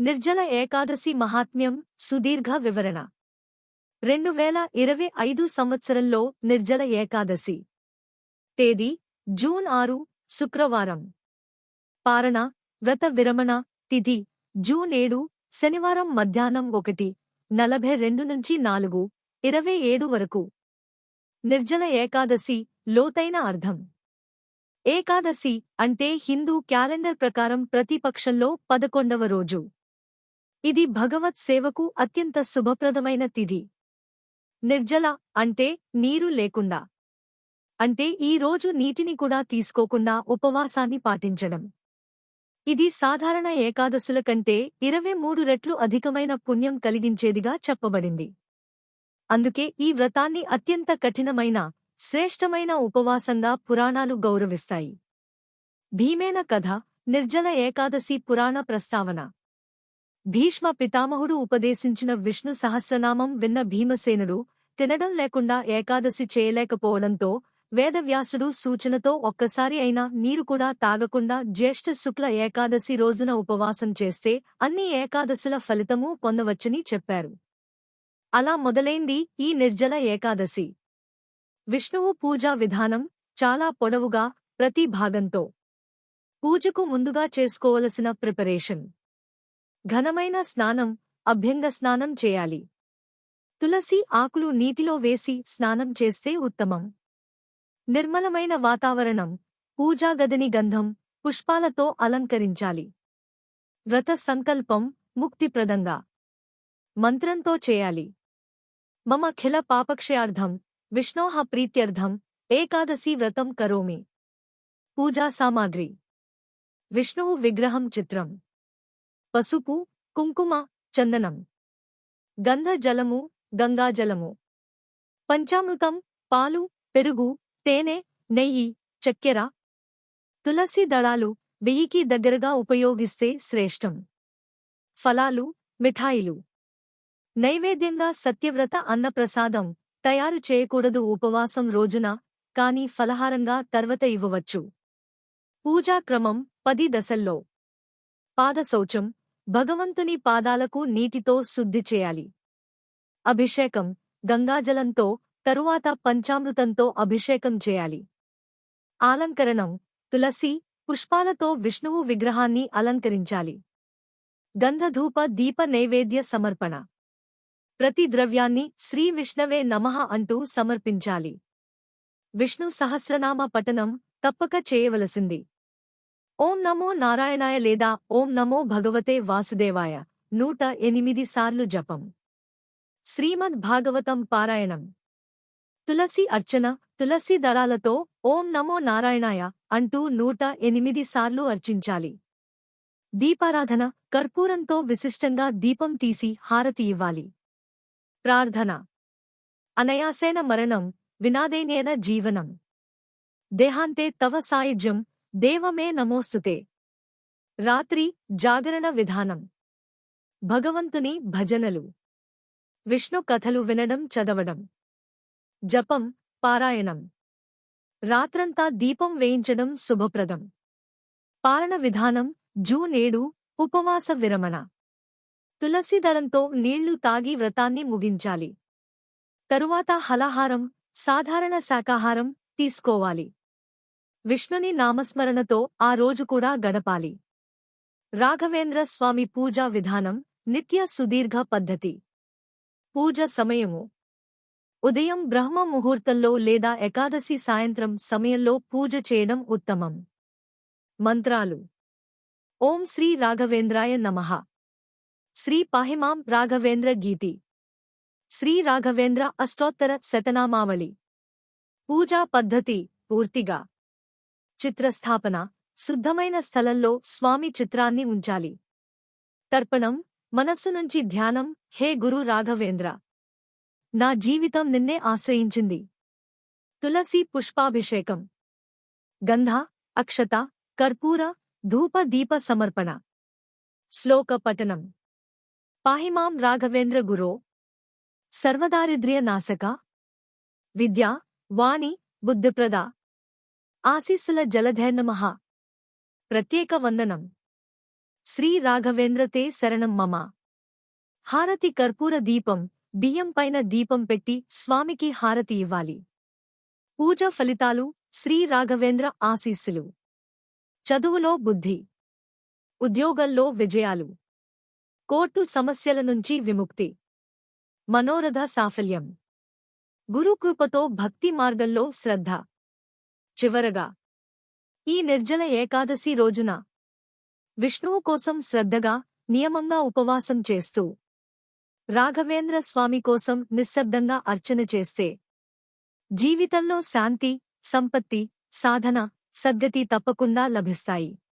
నిర్జల ఏకాదశి మహాత్మ్యం సుదీర్ఘ వివరణ. రెండు వేల ఇరవై ఐదు సంవత్సరంలో నిర్జల ఏకాదశి. తేదీ జూన్ ఆరు శుక్రవారం. పారణ వ్రత విరమణ తిథి జూన్ ఏడు శనివారం మధ్యాహ్నం ఒకటి నలభై రెండు నుంచి నాలుగు ఇరవై ఏడు వరకు. నిర్జల ఏకాదశి లోతైన అర్థం. ఏకాదశి అంటే హిందూ క్యాలెండర్ ప్రకారం ప్రతిపక్షంలో పదకొండవ రోజు. ఇది భగవత్ సేవకు అత్యంత శుభప్రదమైన తిథి. నిర్జల అంటే నీరు లేకుండా. అంటే ఈ రోజు నీటిని కూడా తీసుకోకుండా ఉపవాసాన్ని పాటించడం. ఇది సాధారణ ఏకాదశుల కంటే ఇరవై మూడు రెట్లు అధికమైన పుణ్యం కలిగించేదిగా చెప్పబడింది. అందుకే ఈ వ్రతాన్ని అత్యంత కఠినమైన శ్రేష్టమైన ఉపవాసంగా పురాణాలు గౌరవిస్తాయి. భీమేన కథ నిర్జల ఏకాదశి పురాణ ప్రస్తావన. భీష్మ పితామహుడు ఉపదేశించిన విష్ణు సహస్రనామం విన్న భీమసేనుడు తినడం లేకుండా ఏకాదశి చేయలేకపోవడంతో వేదవ్యాసుడు సూచనతో ఒక్కసారి అయినా నీరు కూడా తాగకుండా జ్యేష్ఠ శుక్ల ఏకాదశి రోజున ఉపవాసం చేస్తే అన్ని ఏకాదశుల ఫలితమూ పొందవచ్చని చెప్పారు. అలా మొదలైంది ఈ నిర్జల ఏకాదశి. విష్ణువు పూజా విధానం చాలా పొడవుగా ప్రతి భాగంతో. పూజకు ముందుగా చేసుకోవలసిన ప్రిపరేషన్. ఘనమైన స్నానం అభ్యంగ స్నానం చేయాలి. తులసి ఆకులు నీటిలో వేసి స్నానం చేస్తే ఉత్తమం. నిర్మలమైన వాతావరణం పూజాగదిని గంధం పుష్పాలతో అలంకరించాలి. వ్రత సంకల్పం ముక్తిప్రదంగా మంత్రంతో చేయాలి. మమ ఖిల పాపక్షయార్థం విష్ణోహ ప్రీత్యర్థం ఏకాదశి వ్రతం కరోమి. పూజా సామాగ్రి. విష్ణువు విగ్రహం చిత్రం. పసుపు కుంకుమ చందనం. గంధజలము గంగాజలము. పంచామృతం పాలు పెరుగు తేనె నెయ్యి చక్కెర. తులసి దళాలు వెయ్యికి దగ్గరగా ఉపయోగిస్తే శ్రేష్టం. ఫలాలు మిఠాయిలు. నైవేద్యంగా సత్యవ్రత అన్నప్రసాదం తయారు చేయకూడదు ఉపవాసం రోజున కాని ఫలహారంగా తర్వత ఇవ్వవచ్చు. పూజాక్రమం పది దశల్లో. పాదశౌచం భగవంతుని పాదాలకు నీటితో శుద్ధి చేయాలి. అభిషేకం గంగాజలంతో తరువాత పంచామృతంతో అభిషేకం చేయాలి. ఆలంకరణం తులసి పుష్పాలతో విష్ణువు విగ్రహాన్ని అలంకరించాలి. గంధధూప దీప నైవేద్య సమర్పణ. ప్రతి ద్రవ్యాన్ని శ్రీ విష్ణవే నమః అంటూ సమర్పించాలి. విష్ణు సహస్రనామ పఠనం తప్పక చేయవలసింది. ఓం నమో నారాయణాయ లేదా ఓం నమో భగవతే వాసుదేవాయ. నూట ఎనిమిది సార్లు జపం. శ్రీమద్ భాగవతం పారాయణం. తులసి అర్చన తులసి దళాలతో ఓం నమో నారాయణాయ అంటూ నూట ఎనిమిది సార్లు అర్చించాలి. దీపారాధన కర్పూరంతో విశిష్టంగా దీపం తీసి హారతి ఇవ్వాలి. ప్రార్థన. అనయాసేన మరణం వినాదేనేన జీవనం. దేహాంతే తవ సాయుజ్యం దేవమే నమోస్తుతే. రాత్రి జాగరణ విధానం. భగవంతుని భజనలు. విష్ణు కథలు వినడం చదవడం. జపం పారాయణం. రాత్రంతా దీపం వేయించడం శుభప్రదం. పాలన విధానం జూన్ ఏడు ఉపవాస విరమణ. తులసిదళంతో నీళ్ళు తాగి వ్రతాన్ని ముగించాలి. తరువాత హలాహారం సాధారణ శాకాహారం తీసుకోవాలి. విష్ణుని నామస్మరణతో ఆ రోజు కూడా గడపాలి. రాఘవేంద్ర స్వామి పూజా విధానం నిత్య సుదీర్ఘ పద్ధతి. పూజ సమయము. ఉదయం బ్రహ్మ ముహూర్తంలో లేదా ఏకాదశి సాయంత్రం సమయంలో పూజ చేయడం ఉత్తమం. మంత్రాలు. ఓం శ్రీ రాఘవేంద్రాయ నమః. శ్రీ పాహిమాం రాఘవేంద్ర గీతి. శ్రీ రాఘవేంద్ర అష్టోత్తర శతనామావళి. పూజా పద్ధతి పూర్తిగా. చిత్రస్థాపన శుద్ధమైన స్థలంలో స్వామి చిత్రాన్ని ఉంచాలి. తర్పణం మనస్సు నుంచి ధ్యానం హే గురు రాఘవేంద్ర. నా జీవితం నిన్నే ఆశ్రయించింది. తులసి పుష్పాభిషేకం. గంధ అక్షత కర్పూర ధూప దీప సమర్పణ. శ్లోక పఠనం. పాహిమాం రాఘవేంద్ర గురో. సర్వదారిద్ర్య నాశక. విద్య వాణి బుద్ధిప్రద. ఆశీస్సుల జలధేర్నమః. ప్రత్యేక వందనం. శ్రీ రాఘవేంద్రతే శరణం మమ. హారతి కర్పూర దీపం బియ్యం పైన దీపం పెట్టి స్వామికి హారతి ఇవ్వాలి. పూజ ఫలితాలు శ్రీ రాఘవేంద్ర ఆశీస్సులు. చదువులో బుద్ధి. ఉద్యోగంలో విజయాలు. కోర్టు సమస్యల నుంచి విముక్తి. మనోరథ సాఫల్యం. గురుకృపతో భక్తి మార్గంలో శ్రద్ధ. చివరగా ఈ నిర్జల ఏకాదశి రోజున విష్ణువు కోసం శ్రద్ధగా నియమంగా ఉపవాసం చేస్తూ రాఘవేంద్ర స్వామి కోసం నిశ్శబ్దంగా అర్చన చేస్తే జీవితంలో శాంతి సంపత్తి సాధన సద్గతి తప్పకుండా లభిస్తాయి.